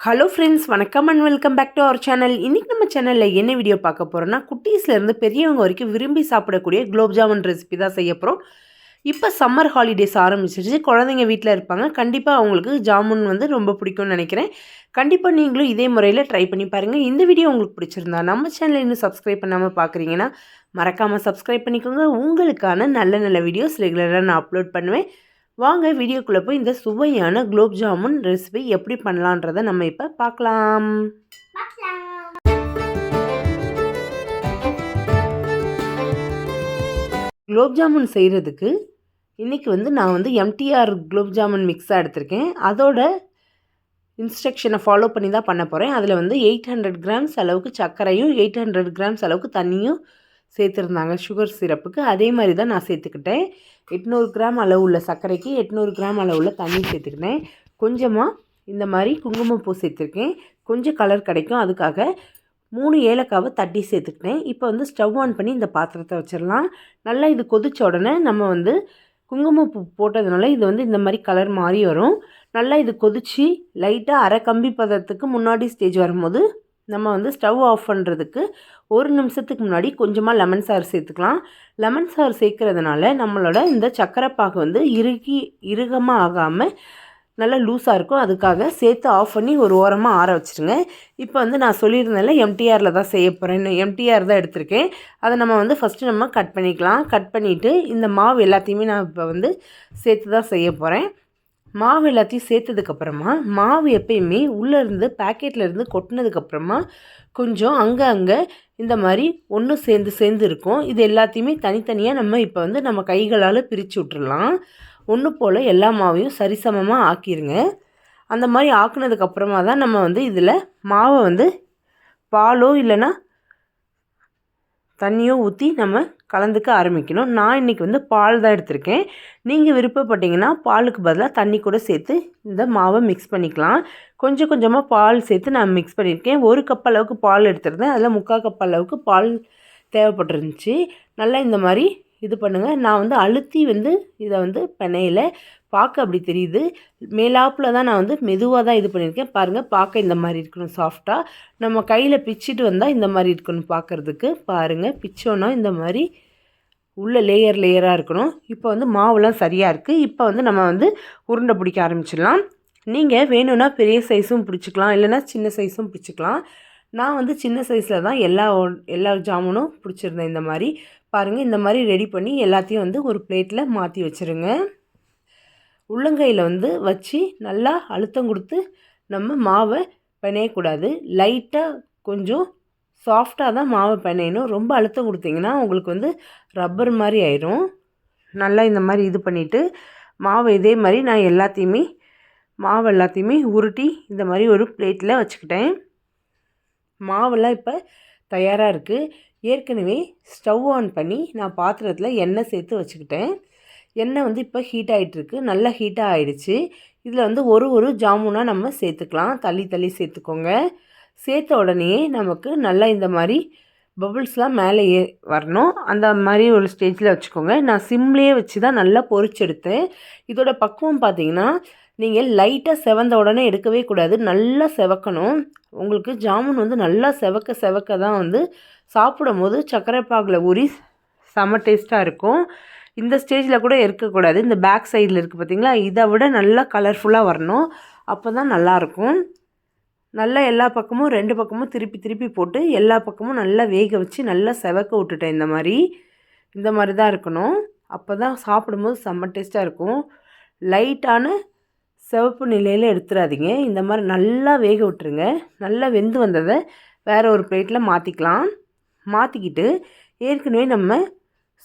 Hello friends வணக்கம் and welcome back to our channel இன்றைக்கி நம்ம சேனலில் என்ன வீடியோ பார்க்க போகிறோன்னா குட்டீஸ்லேருந்து பெரியவங்க வரைக்கும் விரும்பி சாப்பிடக்கூடிய குலோப் ஜாமுன் ரெசிபி தான் செய்ய போகிறோம் இப்போ சம்மர் ஹாலிடேஸ் ஆரம்பிச்சிருச்சு. குழந்தைங்க வீட்டில் இருப்பாங்க. கண்டிப்பாக அவங்களுக்கு ஜாமுன் வந்து ரொம்ப பிடிக்கும்னு நினைக்கிறேன். கண்டிப்பாக நீங்களும் இதே முறையில் ட்ரை பண்ணி பாருங்கள் இந்த வீடியோ உங்களுக்கு பிடிச்சிருந்தா நம்ம சேனலில் இன்னும் சப்ஸ்கிரைப் பண்ணாமல் பார்க்குறீங்கன்னா மறக்காமல் சப்ஸ்கிரைப் பண்ணிக்கோங்க. உங்களுக்கான நல்ல நல்ல வீடியோஸ் ரெகுலராக நான் அப்லோட் பண்ணுவேன். வாங்க வீடியோக்குள்ளே போய் இந்த சுவையான குலோப் ஜாமுன் ரெசிபி எப்படி பண்ணலான்றதை நம்ம இப்போ பார்க்கலாம் குலோப் ஜாமுன் செய்கிறதுக்கு இன்றைக்கி வந்து நான் வந்து எம்டிஆர் குலோப் ஜாமுன் மிக்ஸாக எடுத்திருக்கேன். அதோட இன்ஸ்ட்ரக்ஷனை ஃபாலோ பண்ணி தான் பண்ண போகிறேன் அதில் வந்து எயிட் ஹண்ட்ரட் கிராம்ஸ் அளவுக்கு சர்க்கரையும் எயிட் ஹண்ட்ரட் கிராம்ஸ் அளவுக்கு தண்ணியும் சேர்த்துருந்தாங்க சுகர் சிரப்புக்கு அதே மாதிரி தான் நான் சேர்த்துக்கிட்டேன். எட்நூறு கிராம் அளவு உள்ள சர்க்கரைக்கு எட்நூறு கிராம் அளவு உள்ள தண்ணி சேர்த்துக்கிட்டேன். கொஞ்சமாக இந்த மாதிரி குங்குமப்பூ சேர்த்துருக்கேன். கொஞ்சம் கலர் கிடைக்கும். அதுக்காக மூணு ஏலக்காவை தட்டி சேர்த்துக்கிட்டேன். இப்போ வந்து ஸ்டவ் ஆன் பண்ணி இந்த பாத்திரத்தை வச்சிடலாம். நல்லா இது கொதிச்ச உடனே நம்ம வந்து குங்குமப்பூ போட்டதுனால இது வந்து இந்த மாதிரி கலர் மாறி வரும். நல்லா இது கொதித்து லைட்டாக அரை கம்பி பதத்துக்கு முன்னாடி ஸ்டேஜ் வரும்போது நம்ம வந்து ஸ்டவ் ஆஃப் பண்ணுறதுக்கு ஒரு நிமிஷத்துக்கு முன்னாடி கொஞ்சமாக லெமன் சாறு சேர்த்துக்கலாம். லெமன் சாறு சேர்க்குறதுனால நம்மளோட இந்த சக்கரை பாகு வந்து இறுகி இறுகமாக ஆகாமல் நல்லா லூஸாக இருக்கும். அதுக்காக சேர்த்து ஆஃப் பண்ணி ஒரு ஓரமாக ஆற வச்சுருங்க. இப்போ வந்து நான் சொல்லியிருந்தேன்ல எம்டிஆரில் தான் செய்ய போகிறேன் எம்டிஆர் தான் எடுத்திருக்கேன். அதை நம்ம வந்து ஃபஸ்ட்டு நம்ம கட் பண்ணிக்கலாம். கட் பண்ணிவிட்டு இந்த மாவு எல்லாத்தையுமே நான் இப்போ வந்து சேர்த்து தான் செய்ய போகிறேன் மாவு எல்லாத்தையும் சேர்த்ததுக்கப்புறமா மாவு எப்பயுமே உள்ளேருந்து பேக்கெட்லேருந்து கொட்டினதுக்கப்புறமா கொஞ்சம் அங்கே அங்கே இந்த மாதிரி ஒன்று சேர்ந்து சேர்ந்து இருக்கும். இது எல்லாத்தையுமே தனித்தனியாக நம்ம இப்போ வந்து நம்ம கைகளால் பிரித்து விட்டுடலாம் ஒன்று போல் எல்லா மாவையும் சரிசமமாக ஆக்கிடுங்க அந்த மாதிரி ஆக்குனதுக்கப்புறமா தான் நம்ம வந்து இதில் மாவை வந்து பாலோ இல்லைன்னா தண்ணியோ ஊற்றி நம்ம கலந்துக்க ஆரம்பிக்கணும். நான் இன்றைக்கி வந்து பால் தான் எடுத்திருக்கேன். நீங்கள் விருப்பப்பட்டீங்கன்னா பாலுக்கு பதிலாக தண்ணி கூட சேர்த்து இந்த மாவை மிக்ஸ் பண்ணிக்கலாம். கொஞ்சம் கொஞ்சமாக பால் சேர்த்து நான் மிக்ஸ் பண்ணியிருக்கேன். ஒரு கப் அளவுக்கு பால் எடுத்திருந்தேன். அதில் முக்கால் கப் அளவுக்கு பால் தேவைப்பட்டிருந்துச்சி. நல்லா இந்த மாதிரி இது பண்ணுங்கள் நான் வந்து அழுத்தி வந்து இதை வந்து பெனையில் பார்க்க அப்படி தெரியுது. மேலாப்பில் தான் நான் வந்து மெதுவாக தான் இது பண்ணியிருக்கேன் பாருங்கள் பார்க்க இந்த மாதிரி இருக்கணும் சாஃப்டாக நம்ம கையில் பிச்சுட்டு வந்தால் இந்த மாதிரி இருக்கணும் பார்க்குறதுக்கு பாருங்கள் பிச்சோன்னா இந்த மாதிரி உள்ள லேயர் லேயராக இருக்கணும். இப்போ வந்து மாவுலாம் சரியாக இருக்குது இப்போ வந்து நம்ம வந்து உருண்டை பிடிக்க ஆரம்பிச்சிடலாம். நீங்கள் வேணும்னா பெரிய சைஸும் பிடிச்சிக்கலாம். இல்லைனா சின்ன சைஸும் பிடிச்சிக்கலாம். நான் வந்து சின்ன சைஸில் தான் எல்லா எல்லா ஜாமுனும் பிடிச்சிருந்தேன் இந்த மாதிரி. பாருங்கள் இந்த மாதிரி ரெடி பண்ணி எல்லாத்தையும் வந்து ஒரு பிளேட்டில் மாற்றி வச்சுருங்க. உள்ளங்கையில் வந்து வச்சு நல்லா அழுத்தம் கொடுத்து நம்ம மாவை பிணையக்கூடாது லைட்டாக கொஞ்சம் சாஃப்டாக தான் மாவை பிணையணும். ரொம்ப அழுத்தம் கொடுத்தீங்கன்னா உங்களுக்கு வந்து ரப்பர் மாதிரி ஆயிரும். நல்லா இந்த மாதிரி இது பண்ணிவிட்டு மாவை இதே மாதிரி நான் எல்லாத்தையுமே மாவு எல்லாத்தையுமே உருட்டி இந்த மாதிரி ஒரு பிளேட்டில் வச்சுக்கிட்டேன். மாவெல்லாம் இப்போ தயாராக இருக்குது ஏற்கனவே ஸ்டவ் ஆன் பண்ணி நான் பாத்திரத்தில் எண்ணெய் சேர்த்து வச்சுக்கிட்டேன். எண்ணெய் வந்து இப்போ ஹீட் ஆகிட்டுருக்கு நல்லா ஹீட்டாக ஆகிடுச்சு இதில் வந்து ஒரு ஒரு ஜாமுனாக நம்ம சேர்த்துக்கலாம். தள்ளி தள்ளி சேர்த்துக்கோங்க. சேர்த்த உடனே நமக்கு நல்லா இந்த மாதிரி பபுள்ஸ்லாம் மேலே ஏ வரணும். அந்த மாதிரி ஒரு ஸ்டேஜில் வச்சுக்கோங்க. நான் சிம்லேயே வச்சு தான் நல்லா பொறிச்செடுத்தேன் இதோட பக்குவம் பார்த்தீங்கன்னா நீங்கள் லைட்டாக செவந்த உடனே எடுக்கவே கூடாது. நல்லா செவக்கணும். உங்களுக்கு ஜாமுன் வந்து நல்லா செவக்க செவக்க தான் வந்து சாப்பிடும் போது சர்க்கரை பாகில் ஊறி செம்ம டேஸ்ட்டாக இருக்கும். இந்த ஸ்டேஜில் கூட இருக்கக்கூடாது. இந்த பேக் சைடில் இருக்குது பார்த்திங்களா இதை விட நல்லா கலர்ஃபுல்லாக வரணும். அப்போ தான் நல்லாயிருக்கும் நல்லா எல்லா பக்கமும் ரெண்டு பக்கமும் திருப்பி திருப்பி போட்டு எல்லா பக்கமும் நல்லா வேக வச்சு நல்லா செவக்க விட்டுட்டேன். இந்த மாதிரி. இந்த மாதிரி தான் இருக்கணும். அப்போ தான் சாப்பிடும்போது செம்ம டேஸ்ட்டாக இருக்கும். லைட்டான சிவப்பு நிலையில் எடுத்துடாதீங்க இந்த மாதிரி நல்லா வேக விட்டுருங்க. நல்லா வெந்து வந்ததை வேறு ஒரு பிளேட்டில் மாற்றிக்கலாம் மாற்றிக்கிட்டு ஏற்கனவே நம்ம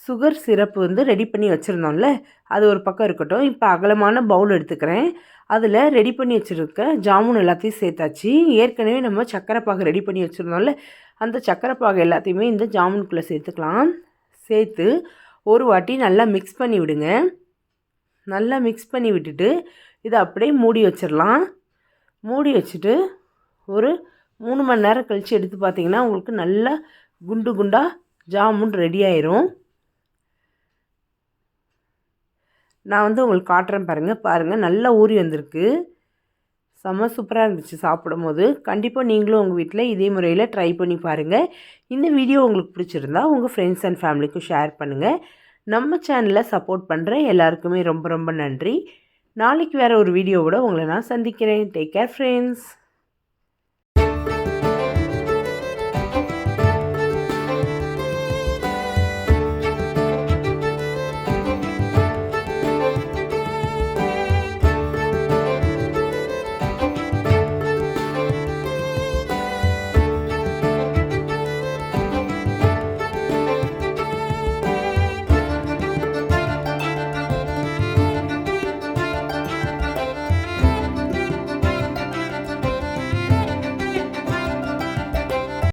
சுகர் சிரப்பு வந்து ரெடி பண்ணி வச்சுருந்தோம்ல அது ஒரு பக்கம் இருக்கட்டும். இப்போ அகலமான பவுல் எடுத்துக்கிறேன். அதில் ரெடி பண்ணி வச்சுருக்க ஜாமுன் எல்லாத்தையும் சேர்த்தாச்சு. ஏற்கனவே நம்ம சக்கரை பாகு ரெடி பண்ணி வச்சுருந்தோம்ல அந்த சக்கரை பாகு எல்லாத்தையுமே இந்த ஜாமுனுக்குள்ளே சேர்த்துக்கலாம். சேர்த்து ஒரு வாட்டி நல்லா மிக்ஸ் பண்ணி விடுங்க. நல்லா மிக்ஸ் பண்ணி விட்டுட்டு இதை அப்படியே மூடி வச்சிடலாம். மூடி வச்சுட்டு ஒரு மூணு மணி நேரம் கழித்து எடுத்து பார்த்தீங்கன்னா உங்களுக்கு நல்லா குண்டு குண்டாக ஜாமுன் ரெடி ஆயிரும். நான் வந்து உங்களுக்கு காட்டுறேன் பாருங்கள் பாருங்கள் நல்லா ஊறி வந்திருக்கு. செம்ம சூப்பராக இருந்துச்சு சாப்பிடும் போது கண்டிப்பாக நீங்களும் உங்கள் வீட்டில் இதே முறையில் ட்ரை பண்ணி பாருங்கள் இந்த வீடியோ உங்களுக்கு பிடிச்சிருந்தா உங்கள் ஃப்ரெண்ட்ஸ் அண்ட் ஃபேமிலிக்கும் ஷேர் பண்ணுங்கள் நம்ம சேனலை சப்போர்ட் பண்ணுற எல்லாருக்குமே ரொம்ப ரொம்ப நன்றி. நாளைக்கு வேறு ஒரு வீடியோவோட உங்களை நான் சந்திக்கிறேன். Take care friends